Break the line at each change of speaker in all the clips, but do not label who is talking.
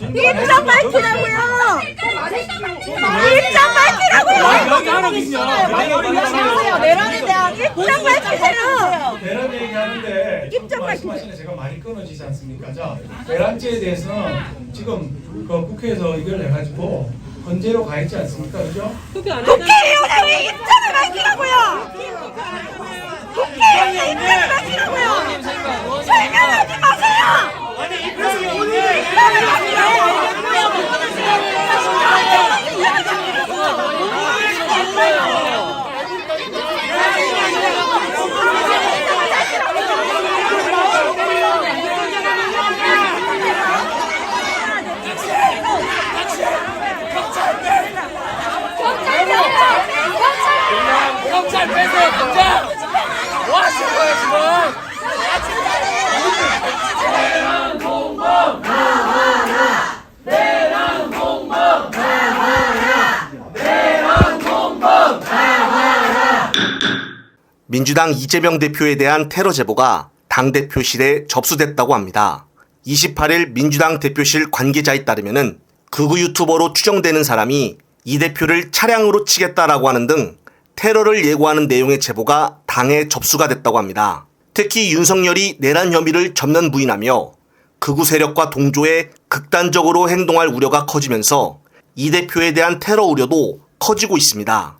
입장 밝히라고요. 입장 밝히라고요.
여기 하나 계시냐?
내란에 대한 입장 밝히세요.
대란 얘기하는데
입장
말씀하시는 제가 많이 끊어지지 않습니까? 자, 대란죄에 대해서는 지금 그 국회에서 이걸 해가지고 헌재로 가 있지 않습니까? 그죠?
국회의원의 입장을 밝히라고요. 국회의원의 입장을 밝히라고요. 설명하지 마세요.
경찰 빼세요, 경찰! 뭐 하시는 거예요, 지금?
민주당 이재명 대표에 대한 테러 제보가 당대표실에 접수됐다고 합니다. 28일 민주당 대표실 관계자에 따르면은 극우 유튜버로 추정되는 사람이 이 대표를 차량으로 치겠다라고 하는 등 테러를 예고하는 내용의 제보가 당에 접수가 됐다고 합니다. 특히 윤석열이 내란 혐의를 전면 부인하며 극우 세력과 동조해 극단적으로 행동할 우려가 커지면서 이 대표에 대한 테러 우려도 커지고 있습니다.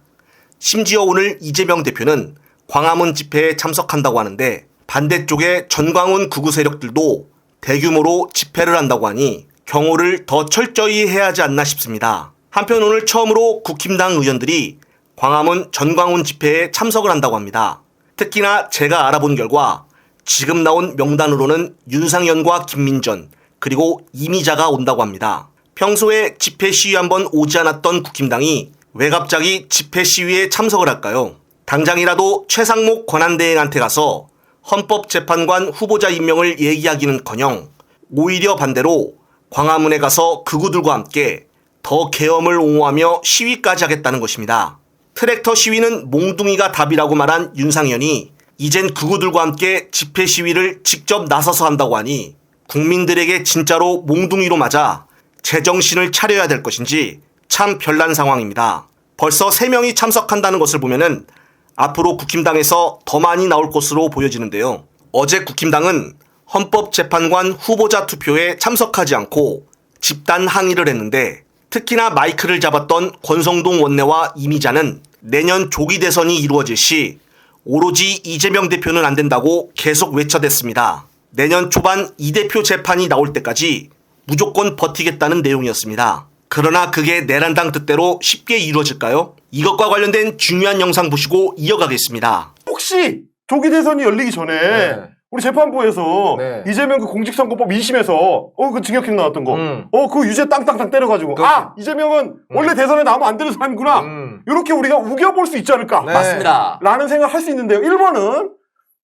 심지어 오늘 이재명 대표는 광화문 집회에 참석한다고 하는데 반대쪽의 전광훈 극우 세력들도 대규모로 집회를 한다고 하니 경호를 더 철저히 해야 하지 않나 싶습니다. 한편 오늘 처음으로 국힘당 의원들이 광화문 전광훈 집회에 참석을 한다고 합니다. 특히나 제가 알아본 결과 지금 나온 명단으로는 윤상현과 김민전 그리고 이미자가 온다고 합니다. 평소에 집회 시위 한번 오지 않았던 국힘당이 왜 갑자기 집회 시위에 참석을 할까요? 당장이라도 최상목 권한대행한테 가서 헌법재판관 후보자 임명을 얘기하기는커녕 오히려 반대로 광화문에 가서 극우들과 함께 더 계엄을 옹호하며 시위까지 하겠다는 것입니다. 트랙터 시위는 몽둥이가 답이라고 말한 윤상현이 이젠 극우들과 함께 집회 시위를 직접 나서서 한다고 하니 국민들에게 진짜로 몽둥이로 맞아 제정신을 차려야 될 것인지 참 별난 상황입니다. 벌써 3명이 참석한다는 것을 보면은 앞으로 국힘당에서 더 많이 나올 것으로 보여지는데요. 어제 국힘당은 헌법재판관 후보자 투표에 참석하지 않고 집단 항의를 했는데 특히나 마이크를 잡았던 권성동 원내와 이미자는 내년 조기 대선이 이루어질 시 오로지 이재명 대표는 안 된다고 계속 외쳐댔습니다. 내년 초반 이 대표 재판이 나올 때까지 무조건 버티겠다는 내용이었습니다. 그러나 그게 내란당 뜻대로 쉽게 이루어질까요? 이것과 관련된 중요한 영상 보시고 이어가겠습니다.
혹시 조기 대선이 열리기 전에
네.
우리 재판부에서
네.
이재명 그 공직선거법 2심에서 어 그 징역형 나왔던 거,
음.
어그 유죄 땅땅땅 때려가지고
그렇죠.
아 이재명은 원래 대선에 나오면 안 되는 사람이구나
음.
이렇게 우리가 우겨볼 수 있지 않을까?
네.
맞습니다.
라는 생각을 할수 있는데요. 1번은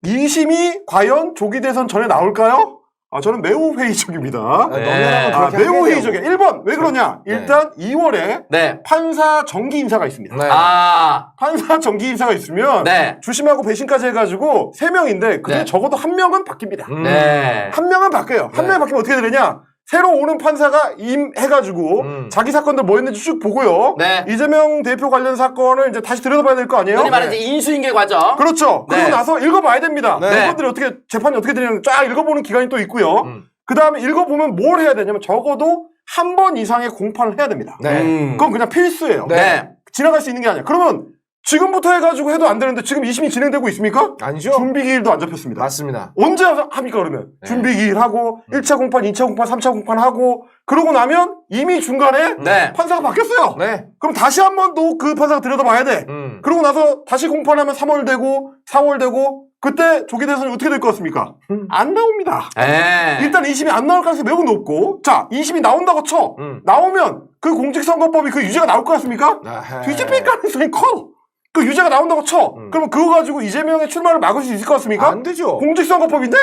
2심이 과연 조기 대선 전에 나올까요? 아, 저는 매우 회의적입니다.
네. 너네랑은
아,
그렇게
매우
하게
회의적이에요. 1번, 왜 그러냐?
네.
일단 2월에
네.
판사 정기 인사가 있습니다.
네.
아,
판사 정기 인사가 있으면
네.
주심하고 배신까지 해가지고 3명인데 그중에
네.
적어도 한 명은 바뀝니다.
음.
네.
한 명은 바뀌어요. 한
네.
명이 바뀌면 어떻게 되느냐? 새로 오는 판사가 임해가지고
음.
자기 사건들 뭐 했는지 쭉 보고요.
네.
이재명 대표 관련 사건을 이제 다시 들여다봐야 될 거 아니에요?
흔히 말하는 이제 인수인계 과정.
그렇죠.
네.
나서 읽어봐야 됩니다.
네.
이것들이 어떻게 재판이 어떻게 되냐면 쫙 읽어보는 기간이 또 있고요.
음.
그 다음에 읽어보면 뭘 해야 되냐면 적어도 한 번 이상의 공판을 해야 됩니다.
네.
음.
그건 그냥 필수예요.
네.
지나갈 수 있는 게 아니야. 그러면 지금부터 해가지고 해도 안 되는데 지금 이심이 진행되고 있습니까?
아니죠?
준비 기일도 안 잡혔습니다.
맞습니다.
언제 합니까 그러면?
네.
준비 기일 하고 1차 공판, 2차 공판, 3차 공판 하고 그러고 나면 이미 중간에
네.
판사가 바뀌었어요.
네.
그럼 다시 한 번 또 그 판사가 들여다봐야 돼.
음.
그러고 나서 다시 공판하면 3월 되고 4월 되고 그때 조기 대선이 어떻게 될 것 같습니까?
음.
안 나옵니다.
네.
일단 2심이 안 나올 가능성이 매우 높고 자 2심이 나온다고 쳐
음.
나오면 그 공직선거법이 그 유죄가 나올 것 같습니까?
아하.
뒤집힐 가능성이 커. 그 유죄가 나온다고 쳐.
음.
그러면 그거 가지고 이재명의 출마를 막을 수 있을 것 같습니까?
안 되죠.
공직선거법인데?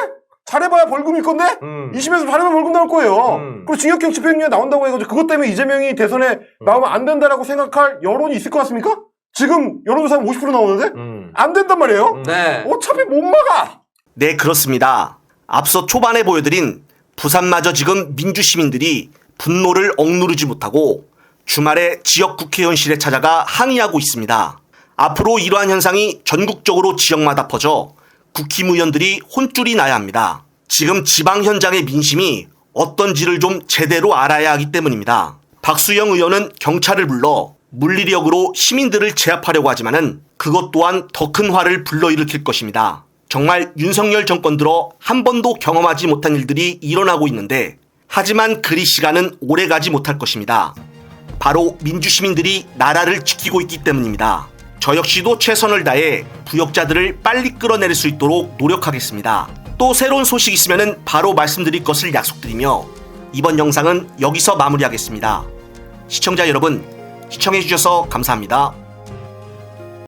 잘해봐야 벌금일 건데?
음.
2심에서 잘해봐야 벌금 나올 거예요.
음.
그리고 징역형 집행유예 나온다고 해가지고 그것 때문에 이재명이 대선에
음.
나오면 안 된다라고 생각할 여론이 있을 것 같습니까? 지금 여론조사는 50% 나오는데?
음.
안 된단 말이에요.
네.
어차피 못 막아.
네, 그렇습니다. 앞서 초반에 보여드린 부산마저 지금 민주시민들이 분노를 억누르지 못하고 주말에 지역 국회의원실에 찾아가 항의하고 있습니다. 앞으로 이러한 현상이 전국적으로 지역마다 퍼져 국힘의원들이 혼쭐이 나야 합니다. 지금 지방 현장의 민심이 어떤지를 좀 제대로 알아야 하기 때문입니다. 박수영 의원은 경찰을 불러 물리력으로 시민들을 제압하려고 하지만은 그것 또한 더 큰 화를 불러일으킬 것입니다. 정말 윤석열 정권 들어 한 번도 경험하지 못한 일들이 일어나고 있는데 하지만 그리 시간은 오래 가지 못할 것입니다. 바로 민주시민들이 나라를 지키고 있기 때문입니다. 저 역시도 최선을 다해 부역자들을 빨리 끌어내릴 수 있도록 노력하겠습니다. 또 새로운 소식 있으면 바로 말씀드릴 것을 약속드리며 이번 영상은 여기서 마무리하겠습니다. 시청자 여러분, 시청해주셔서 감사합니다.